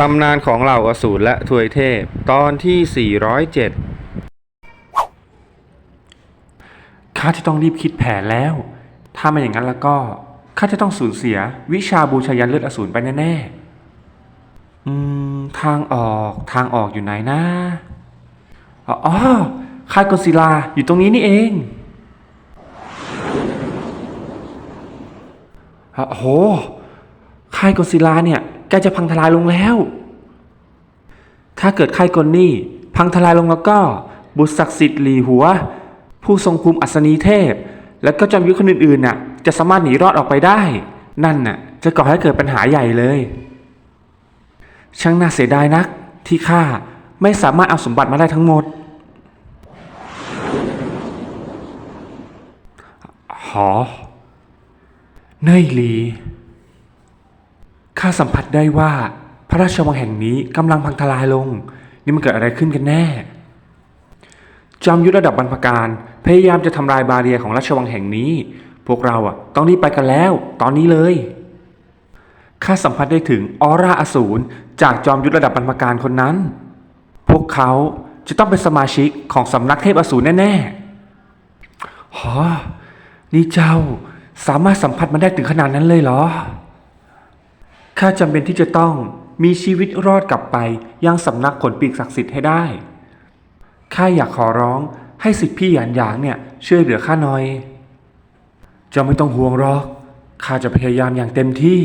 ตำนานของเหล่าอสูรและทวยเทพ ตอนที่ 407 ข้าจะต้องรีบคิดแผนแล้ว ถ้าไม่อย่างนั้นแล้วก็ ข้าจะต้องสูญเสียวิชาบูชายันเลือดอสูรไปแน่ๆ อืม ทางออกทางออกอยู่ไหนนะ อ๋อค่ายกอนศิลาอยู่ตรงนี้นี่เอง โอ้โหค่ายกอนศิลาเนี่ย กล้จะพังทลายลงแล้ว ถ้าเกิดค่ายกลนี่พังทลายลงแล้วก็ บุตรศักดิ์สิทธิ์หลีหัว ผู้ทรงภูมิอัศนีเทพ และก็จอมยุทธคนอื่นๆน่ะ จะสามารถหนีรอดออกไปได้ นั่นน่ะ จะก่อให้เกิดปัญหาใหญ่เลย ช่างน่าเสียดายนักที่ข้าไม่สามารถเอาสมบัติมาได้ทั้งหมดหอเนยหลี ข้าสัมผัสได้ว่าพระราชวังแห่งนี้กำลังพังทลายลง นี่มันเกิดอะไรขึ้นกันแน่ จอมยุทธระดับบรรพการพยายามจะทำลายบาเรียของราชวังแห่งนี้ พวกเราอะต้องรีบไปกันแล้ว ตอนนี้เลยข้าสัมผัสได้ถึงออร่าอสูรจากจอมยุทธระดับบรรพการคนนั้น พวกเขาจะต้องเป็นสมาชิกของสำนักเทพอสูรแน่ๆฮะนี่เจ้าสามารถสัมผัสมันได้ถึงขนาดนั้นเลยเหรอ ข้าจำเป็นที่จะต้องมีชีวิตรอดกลับไปยังสำนักขนปีกศักดิ์สิทธิ์ให้ได้ ข้าอยากขอร้องให้สิทธิพี่หยานหยางเนี่ยช่วยเหลือข้าหน่อย จะไม่ต้องห่วงหรอก ข้าจะพยายามอย่างเต็มที่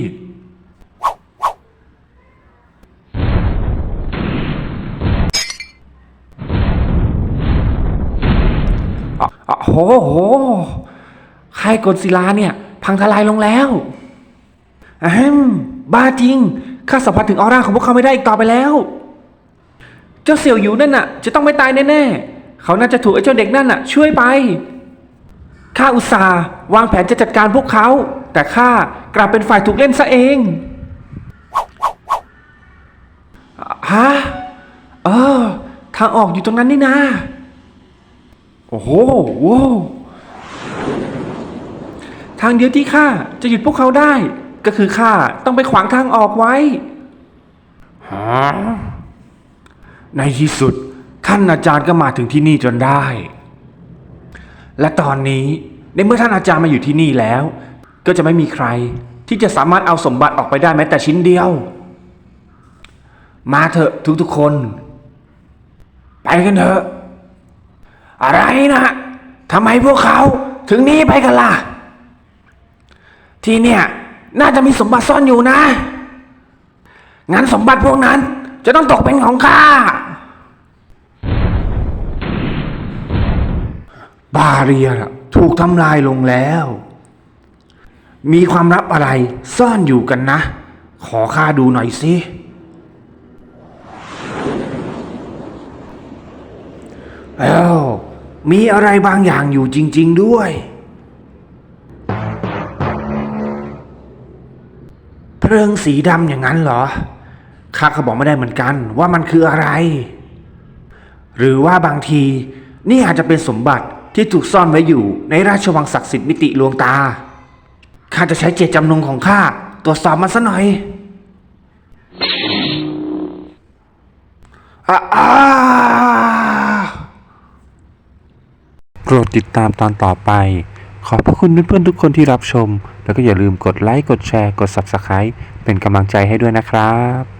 อะอะโหโหค่ายกลศิลาเนี่ย พังทลายลงแล้วอะฮึม บ้าจริง ข้าสัมผัสถึงออร่าของพวกเขาไม่ได้อีกต่อไปแล้ว เจ้าเสี่ยวหยูนั่นน่ะ จะต้องไม่ตายแน่ๆ เขาน่าจะถูกไอ้เจ้าเด็กนั่นน่ะ ช่วยไป ข้าอุตส่าห์วางแผนจะจัดการพวกเขา แต่ข้ากลับเป็นฝ่ายถูกเล่นซะเองฮะเออ ทางออกอยู่ตรงนั้นนี่นาโอ้โหโว้ทางเดียวที่ข้าจะหยุดพวกเขาได้ ก็คือข้าต้องไปขวางทางออกไว้ฮะในที่สุดท่านอาจารย์ก็มาถึงที่นี่จนได้ และตอนนี้ในเมื่อท่านอาจารย์มาอยู่ที่นี่แล้ว ก็จะไม่มีใครที่จะสามารถเอาสมบัติออกไปได้แม้แต่ชิ้นเดียว มาเถอะทุกๆคน ไปกันเถอะ อะไรนะทำไมพวกเขาถึงนี้ไปกันล่ะ ที่เนี่ย น่าจะมีสมบัติซ่อนอยู่นะ งั้นสมบัติพวกนั้น จะต้องตกเป็นของข้า บาเรียถูกทำลายลงแล้ว มีความลับอะไรซ่อนอยู่กันนะ ขอข้าดูหน่อยสิแล้วมีอะไรบางอย่างอยู่จริง ๆด้วย เพลิงสีดำอย่างนั้นเหรอข้าก็บอกไม่ได้เหมือนกัน ว่ามันคืออะไร หรือว่าบางที นี่อาจจะเป็นสมบัติที่ถูกซ่อนไว้อยู่ในราชวังศักดิ์สิทธิ์มิติลวงตาข้าจะใช้เจตจำนงของข้าตรวจสอบมันซะหน่อยอ่าอ่าโปรดติดตามตอนต่อไป ขอบพระคุณเพื่อนๆทุกคนที่รับชม แล้วก็อย่าลืมกดไลค์ กดแชร์ กด Subscribe เป็นกำลังใจให้ด้วยนะครับ